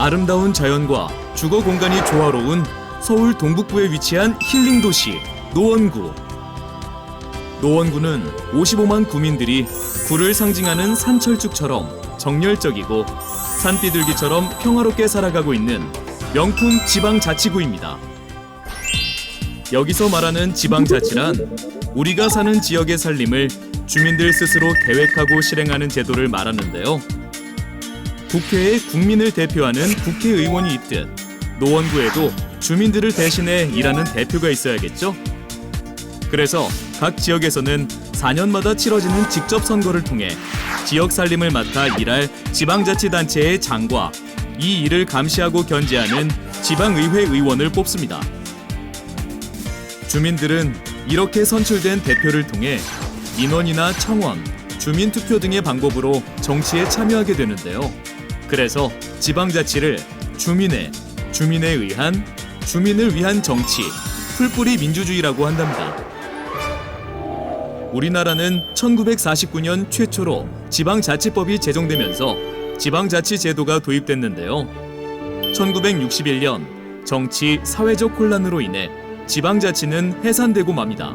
아름다운 자연과 주거 공간이 조화로운 서울 동북부에 위치한 힐링 도시 노원구. 노원구는 55만 구민들이 구를 상징하는 산철쭉처럼 정열적이고 산비둘기처럼 평화롭게 살아가고 있는 명품 지방자치구입니다. 여기서 말하는 지방자치란 우리가 사는 지역의 살림을 주민들 스스로 계획하고 실행하는 제도를 말하는데요. 국회에 국민을 대표하는 국회의원이 있듯 노원구에도 주민들을 대신해 일하는 대표가 있어야겠죠? 그래서 각 지역에서는 4년마다 치러지는 직접 선거를 통해 지역 살림을 맡아 일할 지방자치단체의 장과 이 일을 감시하고 견제하는 지방의회 의원을 뽑습니다. 주민들은 이렇게 선출된 대표를 통해 민원이나 청원, 주민투표 등의 방법으로 정치에 참여하게 되는데요. 그래서 지방자치를 주민의, 주민에 의한, 주민을 위한 정치, 풀뿌리 민주주의라고 한답니다. 우리나라는 1949년 최초로 지방자치법이 제정되면서 지방자치 제도가 도입됐는데요. 1961년 정치, 사회적 혼란으로 인해 지방자치는 해산되고 맙니다.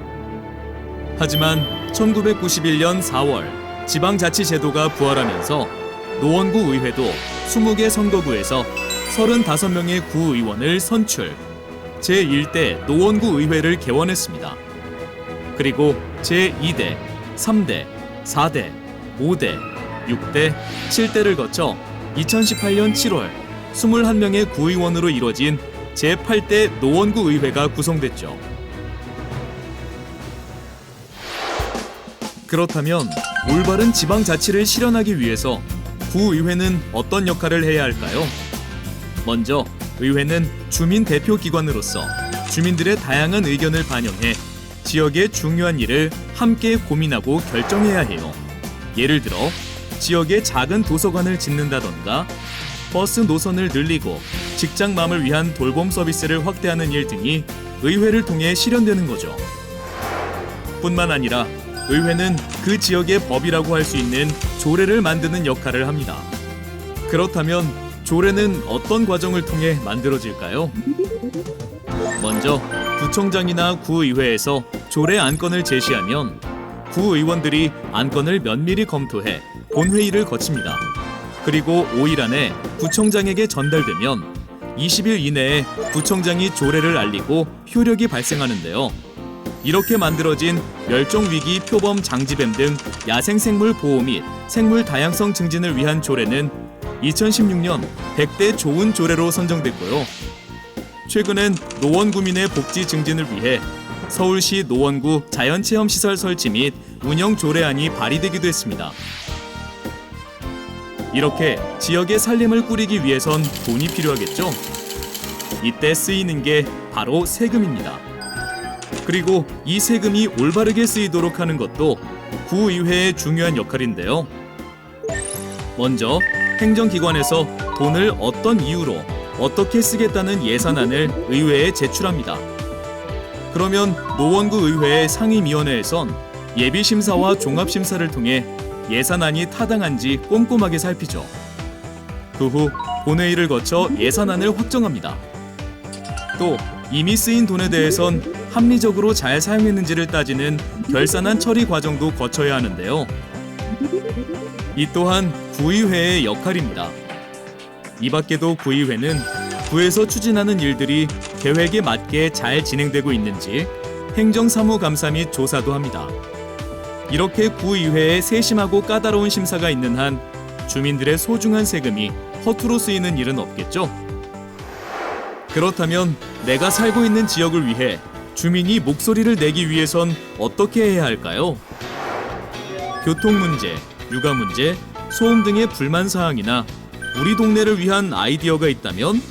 하지만 1991년 4월 지방자치 제도가 부활하면서 노원구 의회도 20개 선거구에서 35명의 구의원을 선출, 제1대 노원구 의회를 개원했습니다. 그리고 제2대, 3대, 4대, 5대, 6대, 7대를 거쳐 2018년 7월 21명의 구의원으로 이뤄진 제8대 노원구 의회가 구성됐죠. 그렇다면 올바른 지방자치를 실현하기 위해서 구의회는 어떤 역할을 해야 할까요? 먼저 의회는 주민 대표 기관으로서 주민들의 다양한 의견을 반영해 지역의 중요한 일을 함께 고민하고 결정해야 해요. 예를 들어 지역에 작은 도서관을 짓는다던가 버스 노선을 늘리고 직장맘을 위한 돌봄 서비스를 확대하는 일 등이 의회를 통해 실현되는 거죠. 뿐만 아니라 의회는 그 지역의 법이라고 할 수 있는 조례를 만드는 역할을 합니다. 그렇다면 조례는 어떤 과정을 통해 만들어질까요? 먼저 구청장이나 구의회에서 조례 안건을 제시하면 구의원들이 안건을 면밀히 검토해 본회의를 거칩니다. 그리고 5일 안에 구청장에게 전달되면 20일 이내에 구청장이 조례를 알리고 효력이 발생하는데요. 이렇게 만들어진 멸종위기 표범 장지뱀 등 야생생물 보호 및 생물 다양성 증진을 위한 조례는 2016년 100대 좋은 조례로 선정됐고요. 최근엔 노원 구민의 복지 증진을 위해 서울시 노원구 자연체험시설 설치 및 운영 조례안이 발의되기도 했습니다. 이렇게 지역의 살림을 꾸리기 위해선 돈이 필요하겠죠? 이때 쓰이는 게 바로 세금입니다. 그리고 이 세금이 올바르게 쓰이도록 하는 것도 구의회의 중요한 역할인데요. 먼저 행정기관에서 돈을 어떤 이유로 어떻게 쓰겠다는 예산안을 의회에 제출합니다. 그러면 노원구 의회의 상임위원회에선 예비심사와 종합심사를 통해 예산안이 타당한지 꼼꼼하게 살피죠. 그 후 본회의를 거쳐 예산안을 확정합니다. 또 이미 쓰인 돈에 대해선 합리적으로 잘 사용했는지를 따지는 결산안 처리 과정도 거쳐야 하는데요. 이 또한 구의회의 역할입니다. 이 밖에도 구의회는 구에서 추진하는 일들이 계획에 맞게 잘 진행되고 있는지 행정사무감사 및 조사도 합니다. 이렇게 구의회에 세심하고 까다로운 심사가 있는 한 주민들의 소중한 세금이 허투루 쓰이는 일은 없겠죠? 그렇다면 내가 살고 있는 지역을 위해 주민이 목소리를 내기 위해선 어떻게 해야 할까요? 교통 문제, 육아 문제, 소음 등의 불만 사항이나 우리 동네를 위한 아이디어가 있다면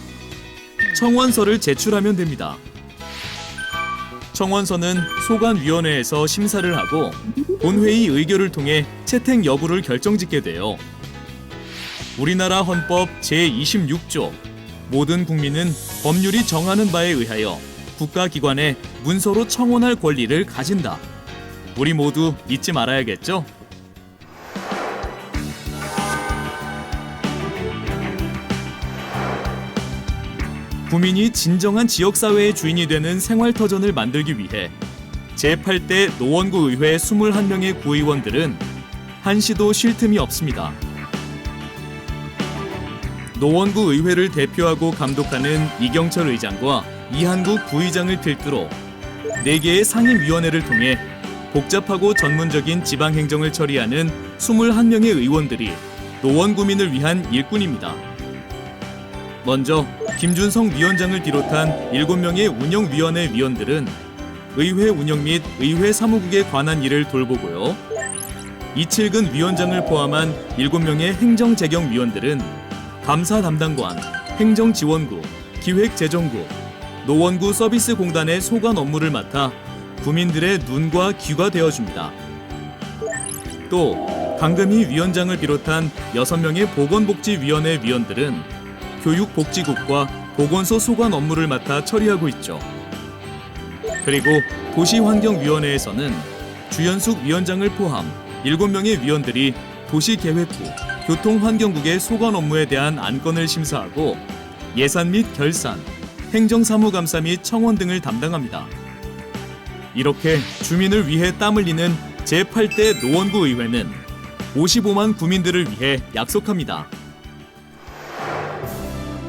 청원서를 제출하면 됩니다. 청원서는 소관위원회에서 심사를 하고 본회의 의결을 통해 채택 여부를 결정짓게 돼요. 우리나라 헌법 제26조 모든 국민은 법률이 정하는 바에 의하여 국가기관에 문서로 청원할 권리를 가진다. 우리 모두 잊지 말아야겠죠? 구민이 진정한 지역사회의 주인이 되는 생활터전을 만들기 위해 제8대 노원구 의회 21명의 구의원들은 한시도 쉴 틈이 없습니다. 노원구 의회를 대표하고 감독하는 이경철 의장과 이한국 부의장을 필두로 4개의 상임위원회를 통해 복잡하고 전문적인 지방행정을 처리하는 21명의 의원들이 노원 구민을 위한 일꾼입니다. 먼저 김준성 위원장을 비롯한 7명의 운영위원회 위원들은 의회 운영 및 의회 사무국에 관한 일을 돌보고요. 이칠근 위원장을 포함한 7명의 행정재경위원들은 감사 담당관, 행정지원구, 기획재정구, 노원구 서비스 공단의 소관 업무를 맡아 구민들의 눈과 귀가 되어줍니다. 또 강금희 위원장을 비롯한 6명의 보건복지위원회 위원들은 교육복지국과 보건소 소관 업무를 맡아 처리하고 있죠. 그리고 도시환경위원회에서는 주연숙 위원장을 포함 7명의 위원들이 도시계획국, 교통환경국의 소관 업무에 대한 안건을 심사하고 예산 및 결산, 행정사무 감사 및 청원 등을 담당합니다. 이렇게 주민을 위해 땀 흘리는 제8대 노원구 의회는 55만 구민들을 위해 약속합니다.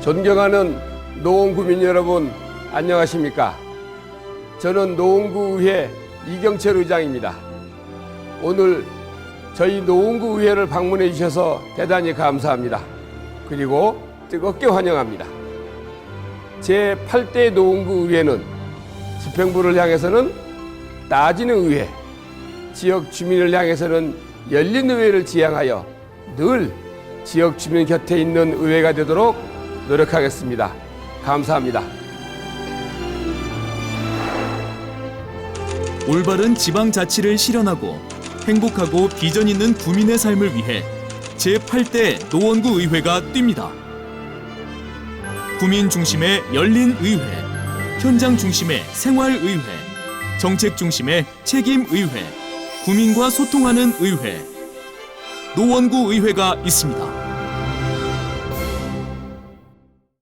존경하는 노원구민 여러분 안녕하십니까? 저는 노원구의회 이경철 의장입니다. 오늘 저희 노원구의회를 방문해 주셔서 대단히 감사합니다. 그리고 뜨겁게 환영합니다. 제8대 노원구의회는 집행부를 향해서는 따지는 의회, 지역 주민을 향해서는 열린 의회를 지향하여 늘 지역 주민 곁에 있는 의회가 되도록 노력하겠습니다. 감사합니다. 올바른 지방 자치를 실현하고 행복하고 비전 있는 구민의 삶을 위해 제8대 노원구 의회가 뜁니다. 구민 중심의 열린 의회, 현장 중심의 생활 의회, 정책 중심의 책임 의회, 구민과 소통하는 의회. 노원구 의회가 있습니다.